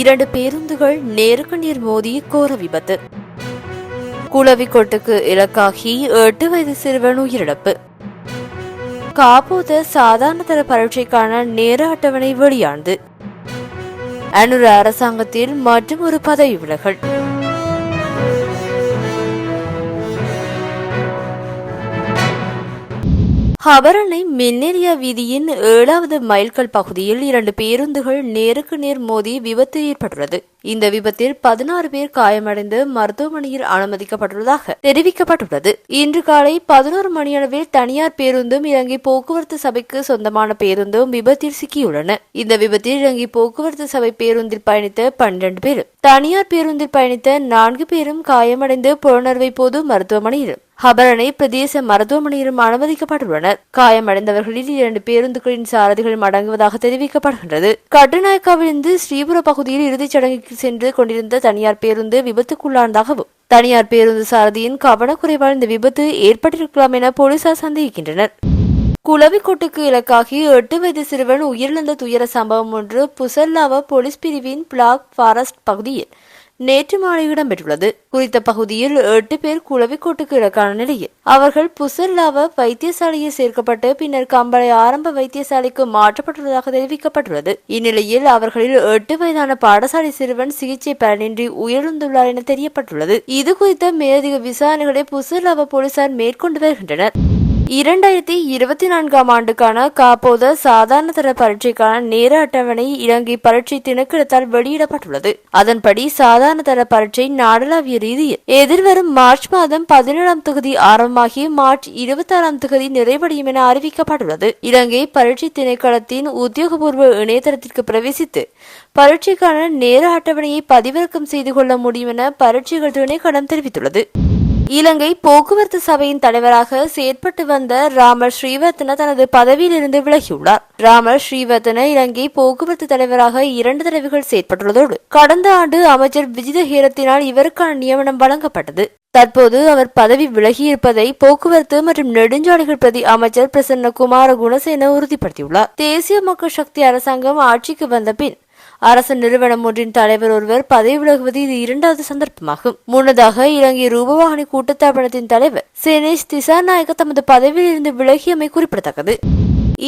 இரண்டு பேருந்துகள் நேருக்கு நேர் மோதி கோர விபத்து. குளவிக்கொட்டுக்கு இலக்காகி எட்டு வயது சிறுவன் உயிரிழப்பு. காப்போத சாதாரண தர பரீட்சைக்கான நேர அட்டவணை வெளியானது. அனுர அரசாங்கத்தில் மற்றும் ஒரு பதவி விலகல். ஹபரணை மின்னேரியா வீதியின் ஏழாவது மைல்கல் பகுதியில் இரண்டு பேருந்துகள் நேருக்கு நேர் மோதி விபத்து ஏற்பட்டுள்ளது. இந்த விபத்தில் பதினாறு பேர் காயமடைந்து மருத்துவமனையில் அனுமதிக்கப்பட்டுள்ளதாக தெரிவிக்கப்பட்டுள்ளது. இன்று காலை பதினோரு மணியளவில் தனியார் பேருந்தும் இலங்கை போக்குவரத்து சபைக்கு சொந்தமான பேருந்தும் விபத்தில் சிக்கியுள்ளன. இந்த விபத்தில் இலங்கை போக்குவரத்து சபை பேருந்தில் பயணித்த பன்னிரண்டு பேரும் தனியார் பேருந்தில் பயணித்த நான்கு பேரும் காயமடைந்து புலனர்வை பொது மருத்துவமனையிலும் ஹபரணை பிரதேச மருத்துவமனையிலும் அனுமதிக்கப்பட்டுள்ளனர் காயமடைந்தவர்களில் இரண்டு பேருந்துகளின் சாரதிகளும் அடங்குவதாக தெரிவிக்கப்படுகின்றது. கட்டுநாயக்காவிலிருந்து ஸ்ரீபுர பகுதியில் இறுதிச் சடங்குக்கு சென்று கொண்டிருந்த தனியார் பேருந்து விபத்துக்குள்ளானதாகவும் தனியார் பேருந்து சாரதியின் கவனக்குறைவால் இந்த விபத்து ஏற்பட்டிருக்கலாம் என போலீசார் சந்தேகிக்கின்றனர். குளவிக்கோட்டுக்கு இலக்காகி எட்டு வயது சிறுவன் உயிரிழந்த துயர சம்பவம் ஒன்று புசல்லாவ போலீஸ் பிரிவின் பிளாக் ஃபாரஸ்ட் பகுதியில் நேற்று மாலை இடம்பெற்றுள்ளது. குறித்த பகுதியில் எட்டு பேர் குளவிக்கோட்டுக்கு இலக்கான நிலையில் அவர்கள் புசர்லாவ வைத்தியசாலையில் சேர்க்கப்பட்டு பின்னர் கம்பளை ஆரம்ப வைத்தியசாலைக்கு மாற்றப்பட்டுள்ளதாக தெரிவிக்கப்பட்டுள்ளது. இந்நிலையில் அவர்களில் எட்டு வயதான பாடசாலை சிறுவன் சிகிச்சை பலனின்றி உயிரிழந்துள்ளார் என தெரியப்பட்டுள்ளது. இது குறித்த மேலதிக விசாரணைகளை புசர்லாவ போலீசார் மேற்கொண்டு வருகின்றனர். இரண்டாயிரத்தி இருபத்தி நான்காம் ஆண்டுக்கான காப்போத சாதாரண தர பரீட்சைக்கான நேர அட்டவணை இலங்கை பரீட்சை திணைக்களத்தால் வெளியிடப்பட்டுள்ளது. அதன்படி சாதாரண தர பரீட்சை நாடளாவிய ரீதியில் எதிர்வரும் மார்ச் மாதம் பதினேழாம் தொகுதி ஆரம்பமாகி மார்ச் இருபத்தி ஆறாம் தொகுதி நிறைவடையும் என அறிவிக்கப்பட்டுள்ளது. இலங்கை பரீட்சை திணைக்களத்தின் உத்தியோகபூர்வ இணையதளத்திற்கு பிரவேசித்து பரீட்சைக்கான நேர அட்டவணையை பதிவிறக்கம் செய்து கொள்ள முடியும் என பரீட்சைகள் திணைக்களம் தெரிவித்துள்ளது. இலங்கை போக்குவரத்து சபையின் தலைவராக செயற்பட்டு வந்த ராமர் ஸ்ரீவர்த்தன தனது பதவியிலிருந்து விலகியுள்ளார். ராமர் ஸ்ரீவர்த்தன இலங்கை போக்குவரத்து தலைவராக இரண்டு தடவைகள் செயற்பட்டுள்ளதோடு கடந்த ஆண்டு அமைச்சர் விஜித ஹேரத்தினால் இவருக்கான நியமனம் வழங்கப்பட்டது. தற்போது அவர் பதவி விலகியிருப்பதை போக்குவரத்து மற்றும் நெடுஞ்சாலைகள் பிரதி அமைச்சர் பிரசன்ன குமார குணசேன உறுதிப்படுத்தியுள்ளார். தேசிய மக்கள் சக்தி அரசாங்கம் ஆட்சிக்கு வந்த பின் அரசு நிறுவனம் ஒன்றின் தலைவர் ஒருவர் பதவி விலகுவது இது இரண்டாவது சந்தர்ப்பமாகும். முன்னதாக இலங்கை ரூபவாகினி கூட்டத்தாபனத்தின் தலைவர் சேனேஷ் திசாநாயக்க தமது பதவியில் இருந்து விலகியமை குறிப்பிடத்தக்கது.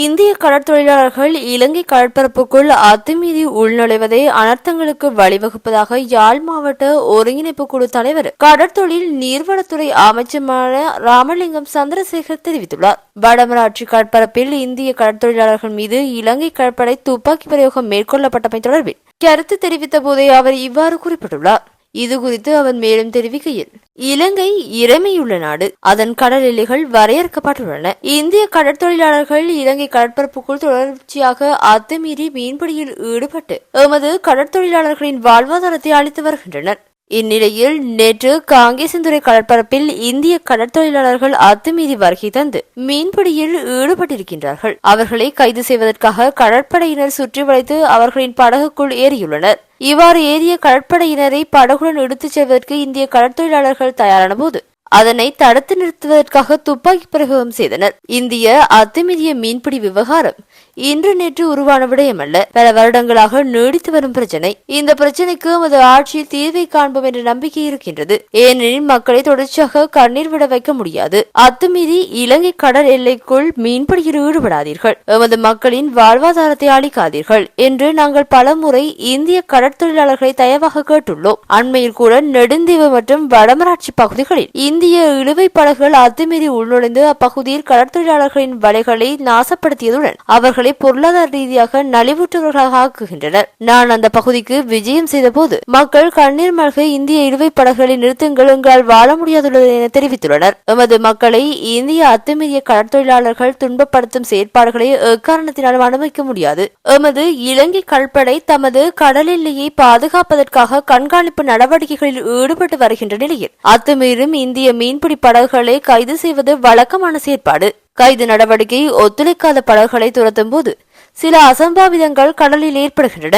இந்திய கடற்தொழிலாளர்கள் இலங்கை கடற்பரப்புக்குள் அத்துமீறி உள்நுழைவதை அனர்த்தங்களுக்கு வழிவகுப்பதாக யாழ் மாவட்ட ஒருங்கிணைப்பு குழு தலைவர் கடற்தொழில் நீர்வளத்துறை அமைச்சருமான ராமலிங்கம் சந்திரசேகர் தெரிவித்துள்ளார். வடமராட்சி கடற்பரப்பில் இந்திய கடற்தொழிலாளர்கள் மீது இலங்கை கடற்படை துப்பாக்கி பிரயோகம் மேற்கொள்ளப்பட்டமை தொடர்பில் கருத்து தெரிவித்த போதே அவர் இவ்வாறு குறிப்பிட்டுள்ளார். இது குறித்து அவர் மேலும் தெரிவிக்கையில் இலங்கை இறைமையுள்ள நாடு. அதன் கடல் எல்லைகள் வரையறுக்கப்பட்டுள்ளன. இந்திய கடற்தொழிலாளர்கள் இலங்கை கடற்பரப்புக்குள் தொடர்ச்சியாக அத்துமீறி மீன்பிடியில் ஈடுபட்டு எமது கடற்தொழிலாளர்களின் வாழ்வாதாரத்தை அளித்து வருகின்றனர். இந்நிலையில் நேற்று காங்கேசந்துறை கடற்பரப்பில் இந்திய கடற்தொழிலாளர்கள் அத்துமீறி வருகை தந்து மீன்பிடியில் ஈடுபட்டிருக்கின்றார்கள். அவர்களை கைது செய்வதற்காக கடற்படையினர் சுற்றி வளைத்து அவர்களின் படகுக்குள் ஏறியுள்ளனர். இவ்வாறு ஏறிய கடற்படையினரை படகுடன் எடுத்துச் செல்வதற்கு இந்திய கடற்தொழிலாளர்கள் தயாரான போது அதனை தடுத்து நிறுத்துவதற்காக துப்பாக்கி பிரயோகம் செய்தனர். இந்திய அத்துமீறிய மீன்பிடி விவகாரம் இன்று நேற்று உருவான விடயமல்ல பல வருடங்களாக நீடித்து வரும் பிரச்சனை. இந்த பிரச்சனைக்கு நமது ஆட்சியில் தீர்வை காண்போம் என்ற நம்பிக்கை இருக்கின்றது. ஏனெனில் மக்களை தொடர்ச்சியாக கண்ணீர் விட வைக்க முடியாது. அத்துமீறி இலங்கை கடல் எல்லைக்குள் மீன்பிடியில் ஈடுபடாதீர்கள். எமது மக்களின் வாழ்வாதாரத்தை அளிக்காதீர்கள் என்று நாங்கள் பலமுறை இந்திய கடற்தொழிலாளர்களை தயவாக கேட்டுள்ளோம். அண்மையில் கூட நெடுந்தீவு மற்றும் வடமராட்சி பகுதிகளில் இந்திய இழுவை படகுகள் அத்துமீறி உள்நுழைந்து அப்பகுதியில் கடற்தொழிலாளர்களின் வலைகளை நாசப்படுத்தியதுடன் அவர்கள் பொருளாதார ரீதியாக நலிவுற்றவர்களாக ஆக்குகின்றனர். நான் அந்த பகுதிக்கு விஜயம் செய்த போது மக்கள் கண்ணீர் மல்க இந்திய இழுவை படகுகளை நிறுத்துங்கள் எங்களால் வாழ முடியாதுள்ளது என தெரிவித்துள்ளனர். எமது மக்களை இந்திய அத்துமீறிய கடற்தொழிலாளர்கள் துன்பப்படுத்தும் செயற்பாடுகளை எக்காரணத்தினாலும் அனுமதிக்க முடியாது. எமது இலங்கை கடற்படை தமது கடலில்லையை பாதுகாப்பதற்காக கண்காணிப்பு நடவடிக்கைகளில் ஈடுபட்டு வருகின்ற நிலையில் அத்துமீறும் இந்திய மீன்பிடி படகுகளை கைது செய்வது வழக்கமான செயற்பாடு. கைது நடவடிக்கை ஒத்துழைக்காத படகுகளை துரத்தும் போது சில அசம்பாவிதங்கள் கடலில் ஏற்படுகின்றன.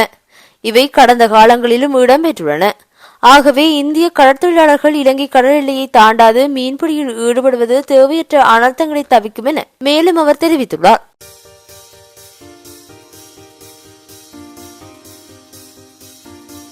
இவை கடந்த காலங்களிலும் இடம்பெற்றுள்ளன. ஆகவே இந்திய கடற்தொழிலாளர்கள் இலங்கை கடல் எல்லையை தாண்டாது மீன்பிடியில் ஈடுபடுவது தேவையற்ற அனர்த்தங்களை தவிக்கும் என மேலும் அவர் தெரிவித்துள்ளார்.